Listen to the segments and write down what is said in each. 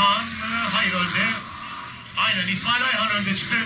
Kaan e, hayır önde. Aynen İsmail Ayhan önde çıktı.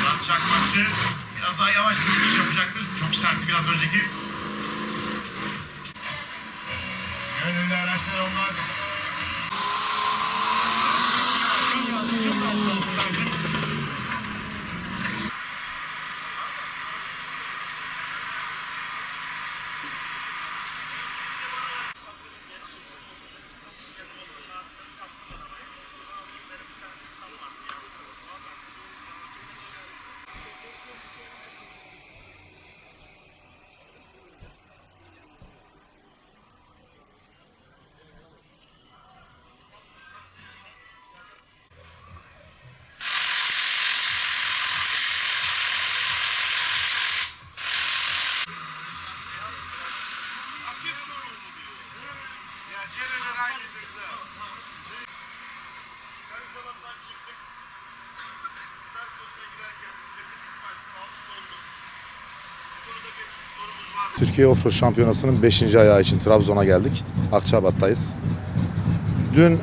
Murat Çakmakçı biraz daha yavaş yapacaktır. Çok sert biraz önceki. Önünde araçlar olmaz. Türkiye Offroad Şampiyonası'nın 5. ayağı için Trabzon'a geldik. Akçabat'tayız. Dün e,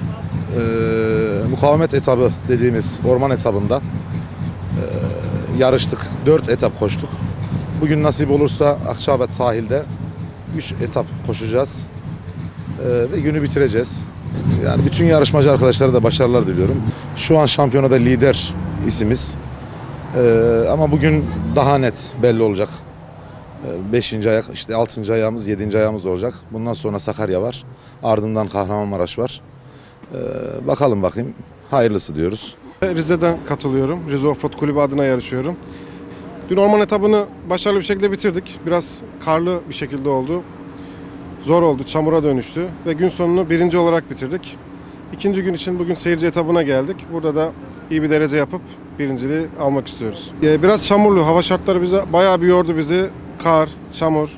mukavemet etabı dediğimiz orman etabında e, yarıştık. 4 etap koştuk. Bugün nasip olursa Akçabat sahilde 3 etap koşacağız. E, ve günü bitireceğiz. Yani bütün yarışmacı arkadaşlara da başarılar diliyorum. Şu an şampiyonada lider isimiz. E, ama bugün daha net belli olacak. 5. ayak, işte 6. ayağımız, 7. ayağımız olacak. Bundan sonra Sakarya var. Ardından Kahramanmaraş var. Ee, bakalım bakayım. Hayırlısı diyoruz. Rize'den katılıyorum. Rize Offroad Kulübü adına yarışıyorum. Dün orman etabını başarılı bir şekilde bitirdik. Biraz karlı bir şekilde oldu. Zor oldu, çamura dönüştü ve gün sonunu birinci olarak bitirdik. İkinci gün için bugün seyirci etabına geldik. Burada da iyi bir derece yapıp birinciliği almak istiyoruz. Ee, Biraz çamurlu, hava şartları bize bayağı bir yordu bizi. Kar, çamur.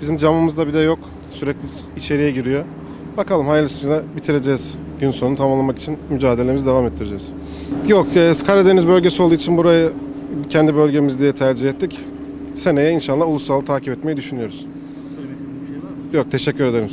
Bizim camımız da bir de yok. Sürekli içeriye giriyor. Bakalım hayırlısıyla bitireceğiz. Gün sonu tamamlamak için mücadelemizi devam ettireceğiz. Yok, e, Karadeniz bölgesi olduğu için burayı kendi bölgemiz diye tercih ettik. Seneye inşallah ulusal takip etmeyi düşünüyoruz. Yok, teşekkür ederim.